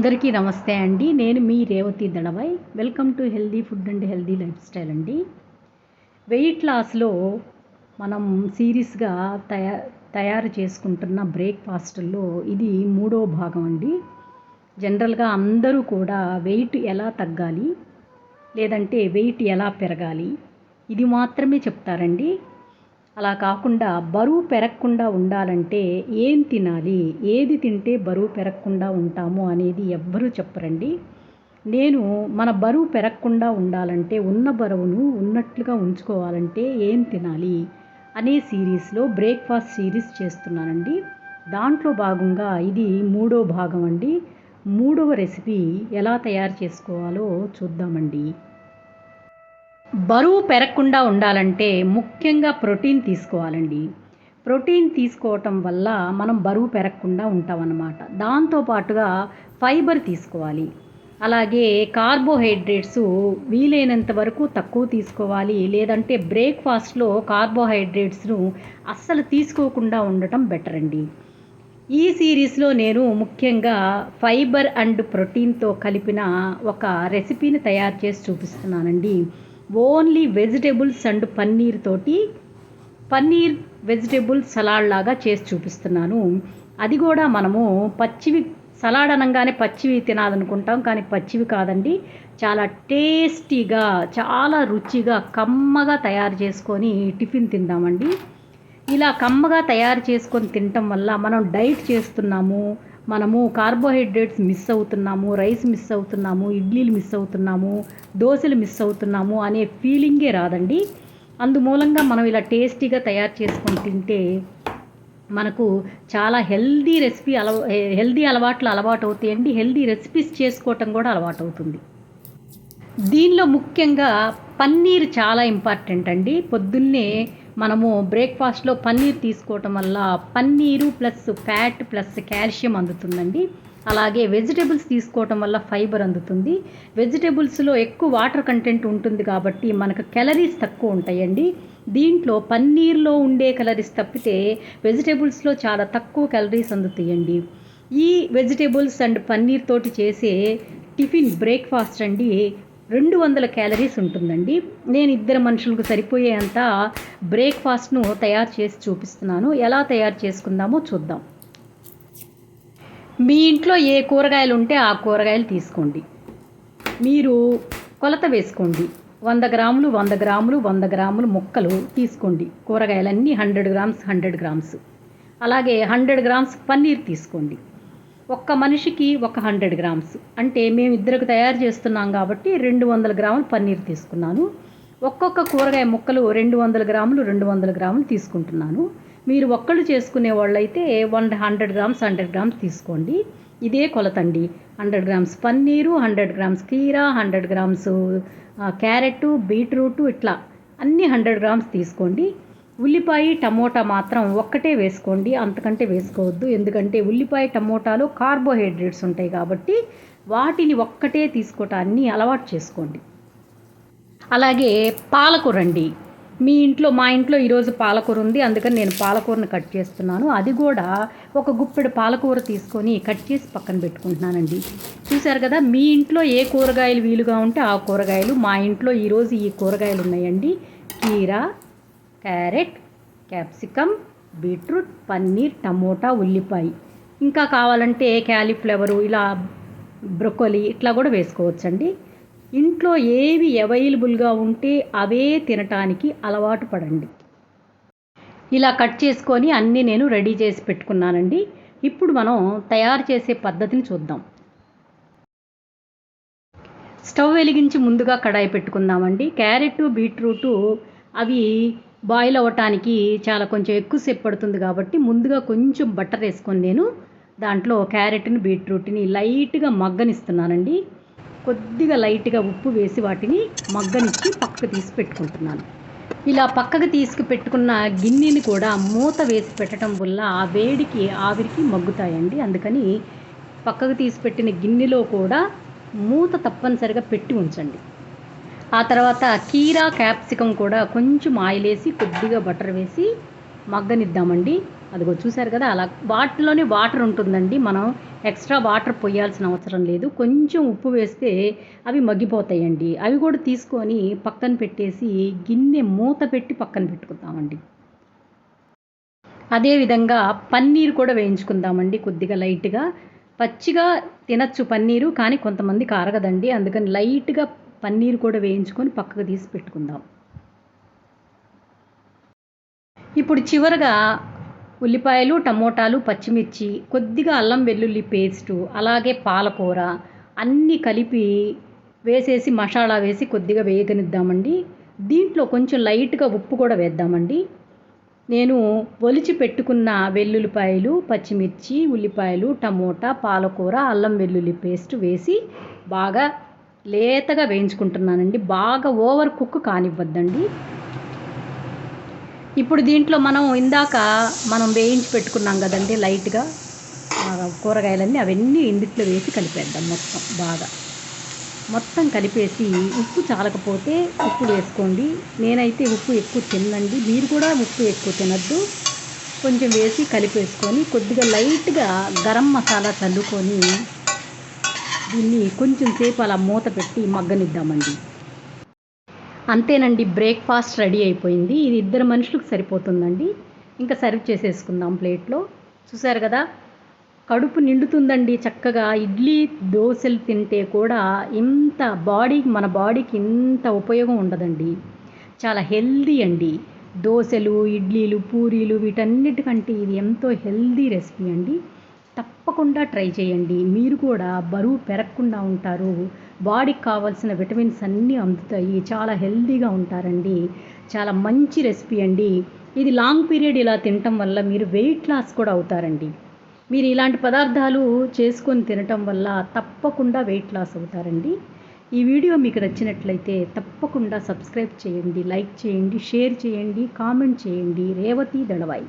అందరికీ నమస్తే అండి. నేను మీ Revathi Dalavai welcome to healthy food and healthy life style అండి వెయిట్ లాస్లో మనం సీరియస్గా తయా తయారు చేసుకుంటున్న బ్రేక్ఫాస్ట్లో ఇది మూడో భాగం అండి. జనరల్గా అందరూ కూడా వెయిట్ ఎలా తగ్గాలి లేదంటే వెయిట్ ఎలా పెరగాలి ఇది మాత్రమే చెప్తారండి. అలా కాకుండా బరువు పెరగకుండా ఉండాలంటే ఏం తినాలి? ఏది తింటే బరువు పెరగకుండా ఉంటాము అనేది ఎవ్వరూ చెప్పరండి. నేను మన బరువు పెరగకుండా ఉండాలంటే ఉన్న బరువును ఉన్నట్లుగా ఉంచుకోవాలంటే ఏం తినాలి అనే సిరీస్లో బ్రేక్ఫాస్ట్ సిరీస్ చేస్తున్నానండి. దాంట్లో భాగంగా ఇది మూడో భాగం అండి. మూడవ రెసిపీ ఎలా తయారు చేసుకోవాలో చూద్దామండి. బరువు పెరగకుండా ఉండాలంటే ముఖ్యంగా ప్రోటీన్ తీసుకోవాలండి. ప్రోటీన్ తీసుకోవటం వల్ల మనం బరువు పెరగకుండా ఉంటామన్నమాట. దాంతోపాటుగా ఫైబర్ తీసుకోవాలి. అలాగే కార్బోహైడ్రేట్స్ వీలైనంత వరకు తక్కువ తీసుకోవాలి. లేదంటే బ్రేక్ఫాస్ట్లో కార్బోహైడ్రేట్స్ను అస్సలు తీసుకోకుండా ఉండటం బెటర్ అండి. ఈ సిరీస్లో నేను ముఖ్యంగా ఫైబర్ అండ్ ప్రోటీన్తో కలిపిన ఒక రెసిపీని తయారు చేసి చూపిస్తున్నానండి. ఓన్లీ వెజిటేబుల్స్ అండ్ పన్నీర్ తోటి పన్నీర్ వెజిటేబుల్ సలాడ్ లాగా చేసి చూపిస్తున్నాను. అది కూడా మనము పచ్చివి సలాడ్ అనగానే పచ్చివి తినాలనుకుంటాం కానీ పచ్చివి కాదండి. చాలా టేస్టీగా చాలా రుచిగా కమ్మగా తయారు చేసుకొని టిఫిన్ తిందామండి. ఇలా కమ్మగా తయారు చేసుకొని తినటం వల్ల మనం డైట్ చేస్తున్నాము మనము కార్బోహైడ్రేట్స్ మిస్ అవుతున్నాము రైస్ మిస్ అవుతున్నాము ఇడ్లీలు మిస్ అవుతున్నాము దోశలు మిస్ అవుతున్నాము అనే ఫీలింగే రాదండి. అందుమూలంగా మనం ఇలా టేస్టీగా తయారు చేసుకొని తింటే మనకు చాలా హెల్దీ రెసిపీ అలవా హెల్దీ అలవాట్లు అలవాటు అవుతాయండి హెల్దీ రెసిపీస్ చేసుకోవటం కూడా అలవాటు అవుతుంది దీనిలో ముఖ్యంగా పన్నీర్ చాలా ఇంపార్టెంట్ అండి. పొద్దున్నే మనము బ్రేక్ఫాస్ట్లో పన్నీర్ తీసుకోవటం వల్ల paneer plus fat plus calcium అందుతుందండి. అలాగే వెజిటేబుల్స్ తీసుకోవటం వల్ల ఫైబర్ అందుతుంది. వెజిటేబుల్స్లో ఎక్కువ వాటర్ కంటెంట్ ఉంటుంది కాబట్టి మనకు క్యాలరీస్ తక్కువ ఉంటాయండి. దీంట్లో పన్నీర్లో ఉండే క్యాలరీస్ తప్పితే వెజిటేబుల్స్లో చాలా తక్కువ క్యాలరీస్ అందుతాయండి. ఈ వెజిటేబుల్స్ అండ్ పన్నీర్ తోటి చేసే టిఫిన్ బ్రేక్ఫాస్ట్ అండి. రెండు వందల క్యాలరీస్ ఉంటుందండి. నేను ఇద్దరు మనుషులకు సరిపోయేంత బ్రేక్ఫాస్ట్ను తయారు చేసి చూపిస్తున్నాను. ఎలా తయారు చేసుకుందామో చూద్దాం. మీ ఇంట్లో ఏ కూరగాయలు ఉంటే ఆ కూరగాయలు తీసుకోండి. మీరు కొలత వేసుకోండి. వంద గ్రాములు వంద గ్రాములు వంద గ్రాములు ముక్కలు తీసుకోండి. కూరగాయలన్నీ హండ్రెడ్ గ్రామ్స్ హండ్రెడ్ గ్రామ్స్. అలాగే హండ్రెడ్ గ్రామ్స్ పన్నీర్ తీసుకోండి. ఒక్క మనిషికి ఒక హండ్రెడ్ గ్రామ్స్. అంటే మేము ఇద్దరికి తయారు చేస్తున్నాం కాబట్టి రెండు వందల గ్రాములు పన్నీర్ తీసుకున్నాను. ఒక్కొక్క కూరగాయ ముక్కలు రెండు వందల గ్రాములు రెండు వందల గ్రాములు తీసుకుంటున్నాను. మీరు ఒక్కళ్ళు చేసుకునే వాళ్ళైతే one hundred grams hundred grams తీసుకోండి. ఇదే కొలతండి hundred grams paneer hundred grams కీరా హండ్రెడ్ గ్రామ్స్ క్యారెట్ బీట్రూట్ ఇట్లా అన్ని హండ్రెడ్ గ్రామ్స్ తీసుకోండి. ఉల్లిపాయ టమోటా మాత్రం ఒక్కటే వేసుకోండి అంతకంటే వేసుకోవద్దు. ఎందుకంటే ఉల్లిపాయ టమోటాలో కార్బోహైడ్రేట్స్ ఉంటాయి కాబట్టి వాటిని ఒక్కటే తీసుకోవటాన్ని అలవాటు చేసుకోండి. అలాగే పాలకూర అండి. మీ ఇంట్లో మా ఇంట్లో ఈరోజు పాలకూర ఉంది అందుకని నేను పాలకూరను కట్ చేస్తున్నాను. అది కూడా ఒక గుప్పెడు పాలకూర తీసుకొని కట్ చేసి పక్కన పెట్టుకుంటున్నానండి. చూశారు కదా మీ ఇంట్లో ఏ కూరగాయలు వీలుగా ఉంటే ఆ కూరగాయలు మా ఇంట్లో ఈరోజు ఈ కూరగాయలు ఉన్నాయండి. కీరా carrot capsicum beetroot paneer tomato ఉల్లిపాయ. ఇంకా కావాలంటే క్యాలీఫ్లవరు ఇలా బ్రొకోలీ ఇట్లా కూడా వేసుకోవచ్చండి. ఇంట్లో ఏవి అవైలబుల్గా ఉంటే అవే తినటానికి అలవాటు పడండి. ఇలా కట్ చేసుకొని అన్నీ నేను రెడీ చేసి పెట్టుకున్నానండి. ఇప్పుడు మనం తయారు చేసే పద్ధతిని చూద్దాం. స్టవ్ వెలిగించి ముందుగా కడాయి పెట్టుకుందామండి. క్యారెట్ బీట్రూటు అవి బాయిల్ అవ్వటానికి చాలా కొంచెం ఎక్కువసేపు పడుతుంది కాబట్టి ముందుగా కొంచెం బట్టర్ వేసుకొని నేను దాంట్లో క్యారెట్ని బీట్రూట్ని లైట్గా మగ్గనిస్తున్నానండి. కొద్దిగా లైట్గా ఉప్పు వేసి వాటిని మగ్గనిచ్చి పక్కకు తీసి పెట్టుకుంటున్నాను. ఇలా పక్కకు తీసుకు పెట్టుకున్న గిన్నెని కూడా మూత వేసి పెట్టడం వల్ల ఆ వేడికి ఆవిరికి మగ్గుతాయండి. అందుకని పక్కకు తీసి పెట్టిన గిన్నెలో కూడా మూత తప్పనిసరిగా పెట్టి ఉంచండి. ఆ తర్వాత కీరా క్యాప్సికం కూడా కొంచెం ఆయిల్ వేసి కొద్దిగా బటర్ వేసి మగ్గనిద్దామండి. అదిగో చూసారు కదా అలా వాటిలోనే వాటర్ ఉంటుందండి. మనం ఎక్స్ట్రా వాటర్ పోయాల్సిన అవసరం లేదు. కొంచెం ఉప్పు వేస్తే అవి మగ్గిపోతాయండి. అవి కూడా తీసుకొని పక్కన పెట్టేసి గిన్నె మూత పెట్టి పక్కన పెట్టుకుందామండి. అదేవిధంగా పన్నీర్ కూడా వేయించుకుందామండి కొద్దిగా లైట్గా. పచ్చిగా తినచ్చు పన్నీరు కానీ కొంతమందికి అరగదండి అందుకని లైట్గా పన్నీర్ కూడా వేయించుకొని పక్కకు తీసి పెట్టుకుందాం. ఇప్పుడు చివరగా ఉల్లిపాయలు టమోటాలు పచ్చిమిర్చి కొద్దిగా అల్లం వెల్లుల్లి పేస్టు అలాగే పాలకూర అన్నీ కలిపి వేసేసి మసాలా వేసి కొద్దిగా వేయగనిద్దామండి దీంట్లో కొంచెం లైట్గా ఉప్పు కూడా వేద్దామండి. నేను ఒలిచి పెట్టుకున్న వెల్లుల్లిపాయలు పచ్చిమిర్చి ఉల్లిపాయలు టమోటా పాలకూర అల్లం వెల్లుల్లి పేస్ట్ వేసి బాగా లేతగా వేయించుకుంటున్నానండి. బాగా ఓవర్ కుక్ కానివ్వద్దండి. ఇప్పుడు దీంట్లో మనం ఇందాక మనం వేయించి పెట్టుకున్నాం కదండి లైట్గా. కూరగాయలన్నీ అవన్నీ ఇందుట్లో వేసి కలిపేద్దాం మొత్తం బాగా. మొత్తం కలిపేసి ఉప్పు చాలకపోతే ఉప్పు వేసుకోండి. నేనైతే ఉప్పు ఎక్కువ తినండి మీరు కూడా ఉప్పు ఎక్కువ తినద్దు. కొంచెం వేసి కలిపేసుకొని కొద్దిగా లైట్గా గరం మసాలా చల్లుకొని దీన్ని కొంచెం సేపు అలా మూత పెట్టి మగ్గనిద్దామండి. అంతేనండి బ్రేక్ఫాస్ట్ రెడీ అయిపోయింది. ఇది ఇద్దరు మనుషులకు సరిపోతుందండి. ఇంకా సర్వ్ చేసేసుకుందాం ప్లేట్లో. చూసారు కదా కడుపు నిండుతుందండి చక్కగా. ఇడ్లీ దోశలు తింటే కూడా ఇంత బాడీకి మన బాడీకి ఇంత ఉపయోగం ఉండదండి. చాలా హెల్దీ అండి. దోశలు ఇడ్లీలు పూరీలు వీటన్నిటికంటే ఇది ఎంతో హెల్దీ రెసిపీ అండి. తప్పకుండా ట్రై చేయండి. మీరు కూడా బరువు పెరగకుండా ఉంటారు. బాడీకి కావాల్సిన విటమిన్స్ అన్నీ అందుతాయి. చాలా హెల్దీగా ఉంటారండి. చాలా మంచి రెసిపీ అండి. ఇది లాంగ్ పీరియడ్ ఇలా తినటం వల్ల మీరు వెయిట్ లాస్ కూడా అవుతారండి. మీరు ఇలాంటి పదార్థాలు చేసుకొని తినటం వల్ల తప్పకుండా వెయిట్ లాస్ అవుతారండి. ఈ వీడియో మీకు నచ్చినట్లయితే తప్పకుండా సబ్స్క్రైబ్ చేయండి లైక్ చేయండి షేర్ చేయండి కామెంట్ చేయండి. రేవతి దళవాయి.